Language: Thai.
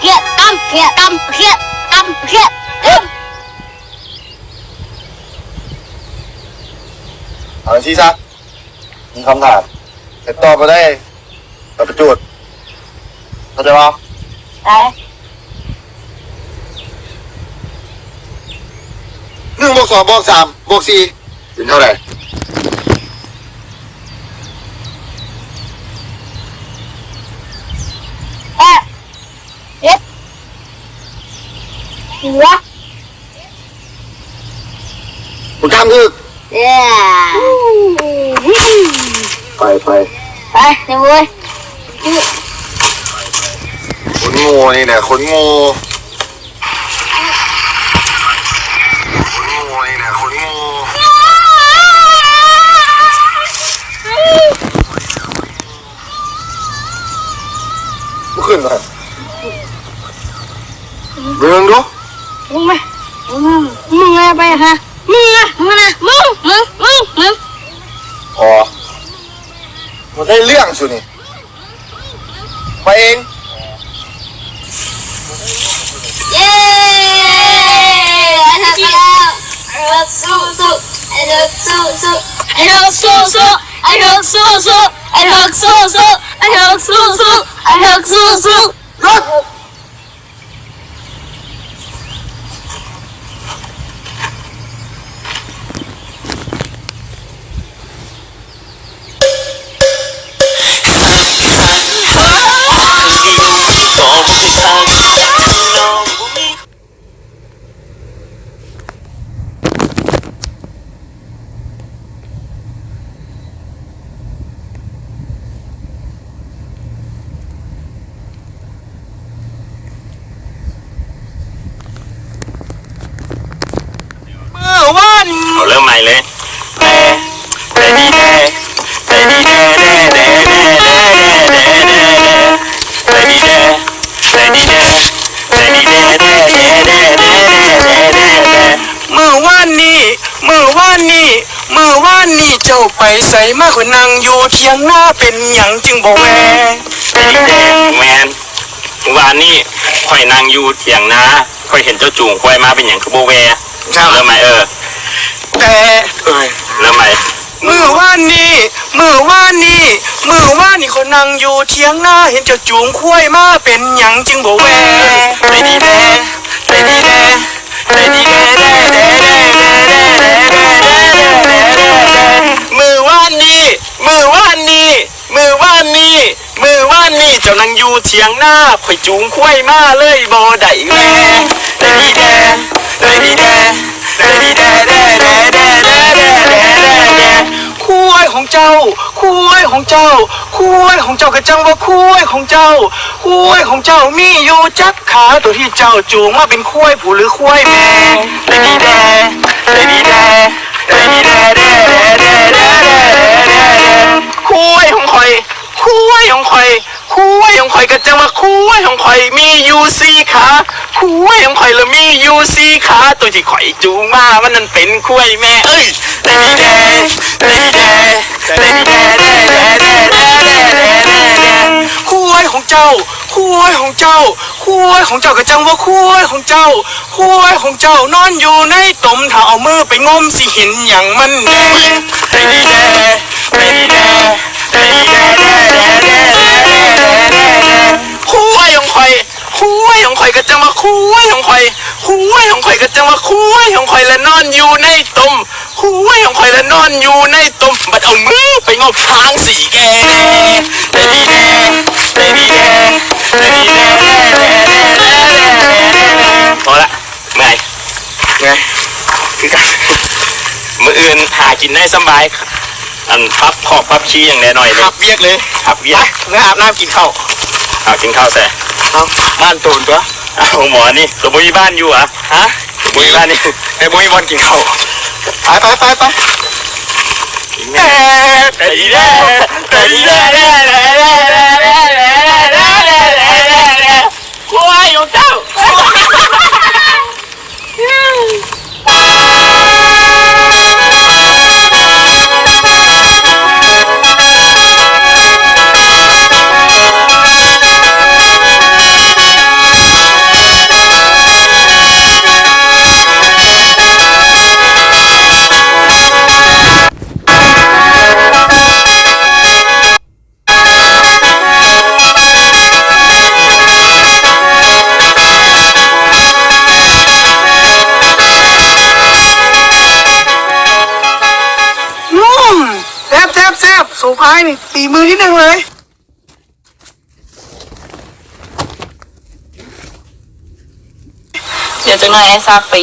เขียดตำเขียดตำเขียดตำเขียดตำเอาชี้ซะมีคำถามแต่ตอบมาได้แต่ประจุดเข้าใจป่ะได้หนึ่งบวกสองบวกสามบวกสี่เป็นเท่าไหร่ แอะเอ็ด หัวคุณทำคือเย้ไปไปไปเดี๋ยวเว้ยคนงูนี่เนี่ยคนงูคนงูนี่เนี่ยคนงูลุกขึ้นมาเรื่องดู มึงไหมมึงมึงอะไรไปฮะมึงอะมึงนะมึงมึงมึงมึงพอมันได้เรื่องสุนี่ไปเองเย้ไอ้ทักแล้วไอ้ทักสู้สู้ไอ้ทักสู้สู้ไอ้ทักสู้สู้ไอ้ทักสู้สู้ไอ้ทักสู้สู้ไอ้ทักสู้สู้ไอ้ทักสู้สู้รถ เอาเริ่มใหม่เลยแต่แต่ดีแด่แต่ดีแด่แด่แด่แด่แด่แด่แต่ดีแด่แต่ดีแด่แต่ดีแด่แด่แด่แด่แด่แด่แด่แด่เมื่อวันนี้เมื่อวันนี้เมื่อวันนี้เจ้าไปใส่มาคนนั่งอยู่เทียงหน้าเป็นหยังจึงบอกแวแต่ดีแด่แมนเมื่อวานนี้ข่อยนั่งอยู่เถียงนาข่อยเห็นเจ้าจูงควายมาเป็นอย่างคือโบแวเริ่มใหม่เออแต่ เขานั่งอยู่เทียงหน้าเห็นเจ้าจูงคุ้ยมาเป็นหยังจึงบ่แวเลดีแดเลดีแดเลดีแดแดแดแดแดแดแดแดแดแดแดมือว่านนี่มือว่านนี่มือว่านนี่มือว่านนี่เจ้านั่งอยู่เทียงหน้าข่อยจูงคุ้ยมาเลยบ่ได้แวเลดีแดเลดีแดเลดีแดแดแดแดแดแดแดคุ้ยของเจ้า ของเจ้าคุ้ยของเจ้ากระจังว่าคุ้ยของเจ้าคุ้ยของเจ้ามีอยู่จักขาตัวที่เจ้าจูงมาเป็นคุ้ยผู้หรือคุ้ยแม่แต่ดีแดแต่ดีแดแต่ดีแดแดแดแดแดแดแดคุ้ยของข่อยคุ้ยของข่อยคุ้ยของข่อยกระจังว่าคุ้ยของข่อยมีอยู่สี่ขาคุ้ยของข่อยแล้วมีอยู่สี่ขาตัวที่ข่อยจูงมามันนั่นเป็นคุ้ยแม่เอ้ยแต่ดีแดคุ้ ของเจ้าคุ้ยของเจ้ากระจังว่าคุ้ยของเจ้าคุ้ยของเจ้านอนอยู่ในตมถ้าเอามือไปงมสิห็นอย่างมันแดงเตดีแดเดีแดเตดีแดแดแดแดแดแดคุ้ยของข่อยคุ้ยของข่อยกระจังว่าคุ้ยของข่อยคุ้ยของข่อยกระจังว่าคุ้ยของข่อยและนอนอยู่ในตมคุ้ยของข่อยและนอนอยู่ในตมบัดเอามือไปงมทางสีแก กันมืออื่นหากินได้สบายอันพับขอบพับขี้อย่างแน่หน่อยเลขัยบเบียกเลยพับเวียกเมื่ออาบน้ำกินข้าวเอากินข้าวใส่เอาบ้านตูนตัวเอาหมอนี่ตัวบุยบ้านอยู่เหรอะฮะบุยบ้านนี่ไอ้บุ้ยบอลกินข้าวไปไปไปไปแต่ดีแน่แต่ดีแน่แน่แน่แน่แน่ บโซพายนี่ฝีมือที่หนึ่งเลยเดี๋ยวจะน่อยไอ้ซักไป